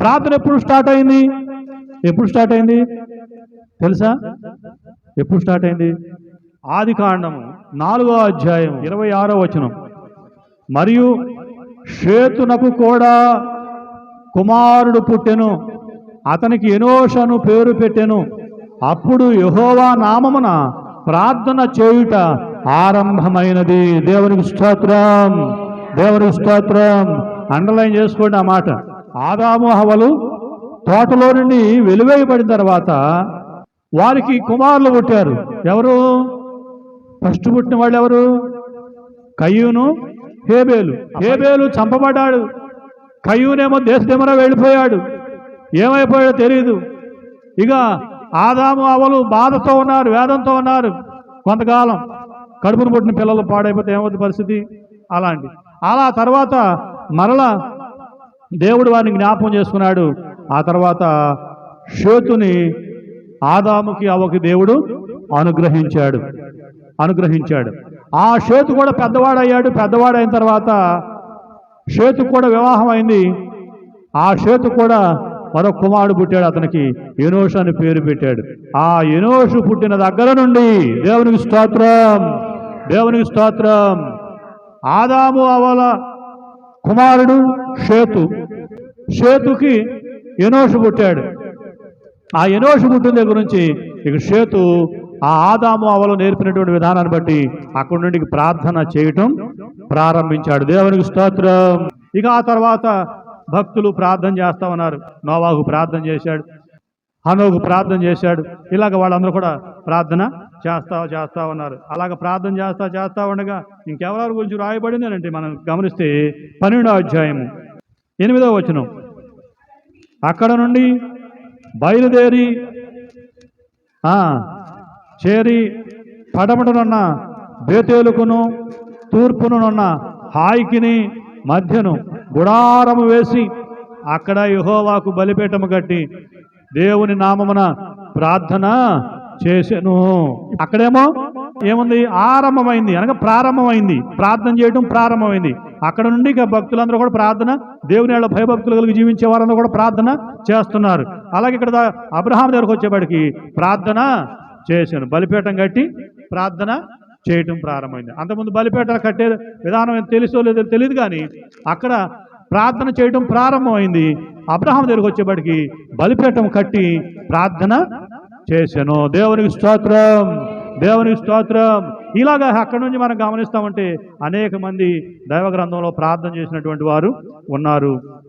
ప్రార్థన ఎప్పుడు స్టార్ట్ అయింది? ఎప్పుడు స్టార్ట్ అయింది? తెలుసా? ఎప్పుడు స్టార్ట్ అయింది? ఆది కాండము నాలుగో అధ్యాయం ఇరవై ఆరో వచనం. మరియు శ్వేతునకు కూడా కుమారుడు పుట్టెను అతనికి ఎనోషను పేరు పెట్టెను. అప్పుడు యహోవా నామమున ప్రార్థన చేయుట ఆరంభమైనది. దేవునికి స్తోత్రం దేవునికి స్తోత్రం. అండర్లైన్ చేసుకోండి ఆ మాట. ఆదాము హవలు తోటలో నుండి వెలువేయబడిన తర్వాత వారికి కుమారులు పుట్టారు. ఎవరు? ఫస్ట్ పుట్టిన వాళ్ళు ఎవరు? కయ్యూను హేబేలు. హేబేలు చంపబడ్డాడు. కయ్యూనేమో దేశదేమరా వెళ్ళిపోయాడు. ఏమైపోయాడో తెలియదు ఇక ఆదాము అవలు బాధతో ఉన్నారు వేదంతో ఉన్నారు. కొంతకాలం కడుపును పుట్టిన పిల్లలు పాడైపోతే ఏమవుతుంది పరిస్థితి? అలాంటి అలా తర్వాత మరలా దేవుడు వారిని జ్ఞాపకం చేసుకున్నాడు. ఆ తర్వాత షోతుని ఆదాముకి అవకి దేవుడు అనుగ్రహించాడు. అనుగ్రహించాడు. ఆ షేతు కూడా పెద్దవాడయ్యాడు. పెద్దవాడైన తర్వాత షేతు కూడా వివాహం అయింది. ఆ షేతు కూడా మరో కుమారుడు పుట్టాడు అతనికి. ఎనోషు అని పేరు పెట్టాడు. ఆ ఎనోషు పుట్టిన దగ్గర నుండి దేవునికి స్తోత్రం. దేవునికి స్తోత్రం. ఆదాము అవల కుమారుడు షేతు. షేతుకి ఎనోషు పుట్టాడు. ఆ ఎనోషు పుట్టిన దగ్గర నుంచి ఇక షేతు ఆ ఆదాము అవలు నేర్పినటువంటి విధానాన్ని బట్టి అక్కడి నుండి ప్రార్థన చేయటం ప్రారంభించాడు. దేవునికి స్తోత్రం. ఇక ఆ తర్వాత భక్తులు ప్రార్థన చేస్తా ఉన్నారు నోవాకు ప్రార్థన చేశాడు. హనోకు ప్రార్థన చేశాడు. ఇలాగ వాళ్ళందరూ కూడా ప్రార్థన చేస్తా చేస్తా ఉన్నారు. అలాగ ప్రార్థన చేస్తా చేస్తా ఉండగా ఇంకెవరి గురించి రాయబడింది మనం గమనిస్తే పన్నెండో అధ్యాయము ఎనిమిదో వచనం. అక్కడ నుండి బయలుదేరి చేరి పడమటనున్న బేతేలుకును తూర్పునున్న హాయికిని మధ్యను గుడారము వేసి అక్కడ యుహోవాకు బలిపీఠము కట్టి దేవుని నామమున ప్రార్థన చేశాను. అక్కడేమో ఏముంది? ఆరంభమైంది. అనగా ప్రారంభమైంది. ప్రార్థన చేయడం ప్రారంభమైంది. అక్కడ నుండి ఇక భక్తులందరూ కూడా ప్రార్థన దేవుని వాళ్ళ భయభక్తులు కలిగి జీవించే వారందరూ కూడా ప్రార్థన చేస్తున్నారు. అలాగే ఇక్కడ అబ్రహాం దగ్గరకు వచ్చేప్పటికి ప్రార్థన చేశాను. బలిపీఠం కట్టి ప్రార్థన చేయటం ప్రారంభమైంది. అంతకుముందు బలిపేట కట్టే విధానం తెలుసో లేదో తెలియదు కానీ అక్కడ ప్రార్థన చేయటం ప్రారంభమైంది. అబ్రహాం దగ్గరకు వచ్చేప్పటికి బలిపేటం కట్టి ప్రార్థన చేశాను. దేవునికి స్తోత్రం. దేవునికి స్తోత్రం. ఇలాగా అక్కడి నుంచి మనం గమనిస్తామంటే అనేక మంది దైవ గ్రంథంలో ప్రార్థన చేసినటువంటి వారు ఉన్నారు.